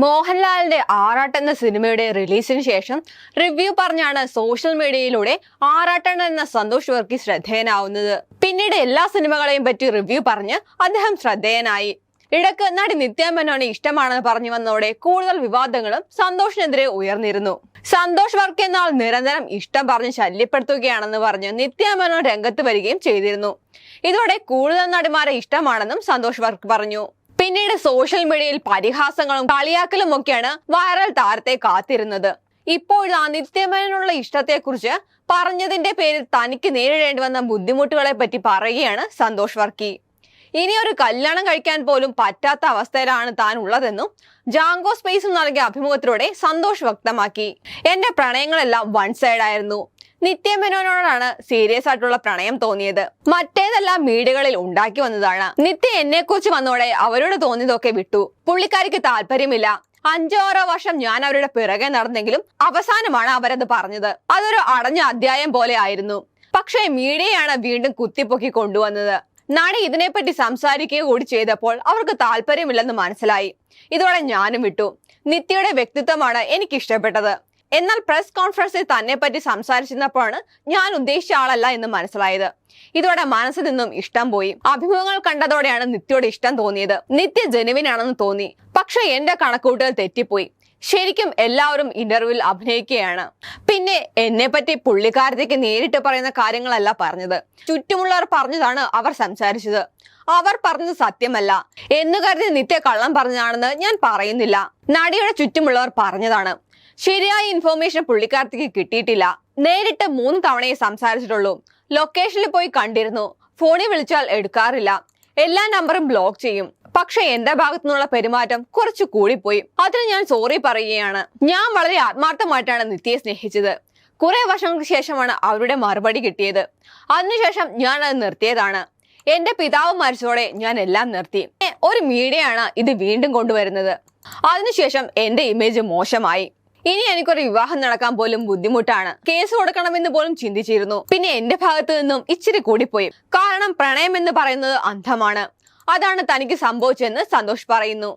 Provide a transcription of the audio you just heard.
മോഹൻലാലിന്റെ ആറാട്ട് എന്ന സിനിമയുടെ റിലീസിന് ശേഷം റിവ്യൂ പറഞ്ഞാണ് സോഷ്യൽ മീഡിയയിലൂടെ ആറാട്ടൻ എന്ന സന്തോഷ് വർക്കി ശ്രദ്ധേയനാവുന്നത്. പിന്നീട് എല്ലാ സിനിമകളെയും പറ്റി റിവ്യൂ പറഞ്ഞ് അദ്ദേഹം ശ്രദ്ധേയനായി. ഇടയ്ക്ക് നടി നിത്യ മേനോനെ ഇഷ്ടമാണെന്ന് പറഞ്ഞു വന്നതോടെ കൂടുതൽ വിവാദങ്ങളും സന്തോഷിനെതിരെ ഉയർന്നിരുന്നു. സന്തോഷ് വർക്ക് എന്നാൽ നിരന്തരം ഇഷ്ടം പറഞ്ഞ് ശല്യപ്പെടുത്തുകയാണെന്ന് പറഞ്ഞ് നിത്യ മേനോൻ രംഗത്ത് വരികയും ചെയ്തിരുന്നു. ഇതോടെ കൂടുതൽ നടിമാരെ ഇഷ്ടമാണെന്നും സന്തോഷ് വർക്ക് പറഞ്ഞു. പിന്നീട് സോഷ്യൽ മീഡിയയിൽ പരിഹാസങ്ങളും കളിയാക്കലും ഒക്കെയാണ് വൈറൽ താരത്തെ കാത്തിരുന്നത്. ഇപ്പോഴാ നിത്യമേനുള്ള ഇഷ്ടത്തെക്കുറിച്ച് പറഞ്ഞതിന്റെ പേരിൽ തനിക്ക് നേരിടേണ്ടി വന്ന ബുദ്ധിമുട്ടുകളെ പറ്റി പറയുകയാണ് സന്തോഷ് വർക്കി. ഇനി ഒരു കല്യാണം കഴിക്കാൻ പോലും പറ്റാത്ത അവസ്ഥയിലാണ് താൻ ഉള്ളതെന്നും ജാങ്കോ സ്പേസും നൽകിയ അഭിമുഖത്തിലൂടെ സന്തോഷ് വ്യക്തമാക്കി. എന്റെ പ്രണയങ്ങളെല്ലാം വൺ സൈഡ് ആയിരുന്നു. നിത്യമേനോനോടാണ് സീരിയസ് ആയിട്ടുള്ള പ്രണയം തോന്നിയത്. മറ്റേതെല്ലാം മീഡിയകളിൽ ഉണ്ടാക്കി വന്നതാണ്. നിത്യ എന്നെ കുറിച്ച് വന്നോടെ അവരോട് തോന്നിയതൊക്കെ വിട്ടു. പുള്ളിക്കാരിക്ക് താല്പര്യമില്ല. അഞ്ചോ ആറോ വർഷം ഞാൻ അവരുടെ പിറകെ നടന്നെങ്കിലും അവസാനമാണ് അവരത് പറഞ്ഞത്. അതൊരു അടഞ്ഞ അധ്യായം പോലെ ആയിരുന്നു. പക്ഷേ മീഡിയയാണ് വീണ്ടും കുത്തിപ്പൊക്കി കൊണ്ടുവന്നത്. നടി ഇതിനെപ്പറ്റി സംസാരിക്കുക കൂടി ചെയ്തപ്പോൾ അവർക്ക് താല്പര്യമില്ലെന്ന് മനസ്സിലായി. ഇതോടെ ഞാനും വിട്ടു. നിത്യയുടെ വ്യക്തിത്വമാണ് എനിക്ക് ഇഷ്ടപ്പെട്ടത് എന്നാൽ പ്രസ് കോൺഫറൻസിൽ തന്നെ പറ്റി സംസാരിച്ചിരുന്നപ്പോഴാണ് ഞാൻ ഉദ്ദേശിച്ച ആളല്ല എന്ന് മനസ്സിലായത്. ഇതോടെ മനസ്സിൽ നിന്നും ഇഷ്ടം പോയി. അഭിമുഖങ്ങൾ കണ്ടതോടെയാണ് നിത്യയോട് ഇഷ്ടം തോന്നിയത്. നിത്യ ജനുവിനാണെന്ന് തോന്നി. പക്ഷെ എന്റെ കണക്കൂട്ടുകൾ തെറ്റിപ്പോയി. ശരിക്കും എല്ലാവരും ഇന്റർവ്യൂവിൽ അഭിനയിക്കുകയാണ്. പിന്നെ എന്നെ പറ്റി പുള്ളിക്കാരത്തേക്ക് നേരിട്ട് പറയുന്ന കാര്യങ്ങളല്ല പറഞ്ഞത്. ചുറ്റുമുള്ളവർ പറഞ്ഞതാണ് അവർ സംസാരിച്ചത്. അവർ പറഞ്ഞത് സത്യമല്ല. എന്ന് കരുതി നിത്യ കള്ളം പറഞ്ഞതാണെന്ന് ഞാൻ പറയുന്നില്ല. നടിയുടെ ചുറ്റുമുള്ളവർ പറഞ്ഞതാണ്. ശരിയായ ഇൻഫോർമേഷൻ പുള്ളിക്കാരത്തേക്ക് കിട്ടിയിട്ടില്ല. നേരിട്ട് മൂന്ന് തവണയെ സംസാരിച്ചിട്ടുള്ളൂ. ലൊക്കേഷനിൽ പോയി കണ്ടിരുന്നു. ഫോണിൽ വിളിച്ചാൽ എടുക്കാറില്ല. എല്ലാ നമ്പറും ബ്ലോക്ക് ചെയ്യും. പക്ഷെ എന്റെ ഭാഗത്തു നിന്നുള്ള പെരുമാറ്റം കുറച്ച് കൂടിപ്പോയി. അതിന് ഞാൻ സോറി പറയുകയാണ്. ഞാൻ വളരെ ആത്മാർത്ഥമായിട്ടാണ് നിത്യയെ സ്നേഹിച്ചത്. കുറെ വർഷങ്ങൾക്ക് ശേഷമാണ് അവരുടെ മറുപടി കിട്ടിയത്. അതിനുശേഷം ഞാൻ അത് നിർത്തിയതാണ്. എന്റെ പിതാവ് മരിച്ചതോടെ ഞാൻ എല്ലാം നിർത്തി. ഒരു മീഡിയയാണ് ഇത് വീണ്ടും കൊണ്ടുവരുന്നത്. അതിനുശേഷം എന്റെ ഇമേജ് മോശമായി. ഇനി എനിക്കൊരു വിവാഹം നടക്കാൻ പോലും ബുദ്ധിമുട്ടാണ്. കേസ് കൊടുക്കണമെന്ന് പോലും ചിന്തിച്ചിരുന്നു. പിന്നെ എന്റെ ഭാഗത്തു നിന്നും ഇച്ചിരി കൂടിപ്പോയി. കാരണം പ്രണയം എന്ന് പറയുന്നത് അന്ധമാണ്. അതാണ് തനിക്ക് സംഭവിച്ചതെന്ന് സന്തോഷ് പറയുന്നു.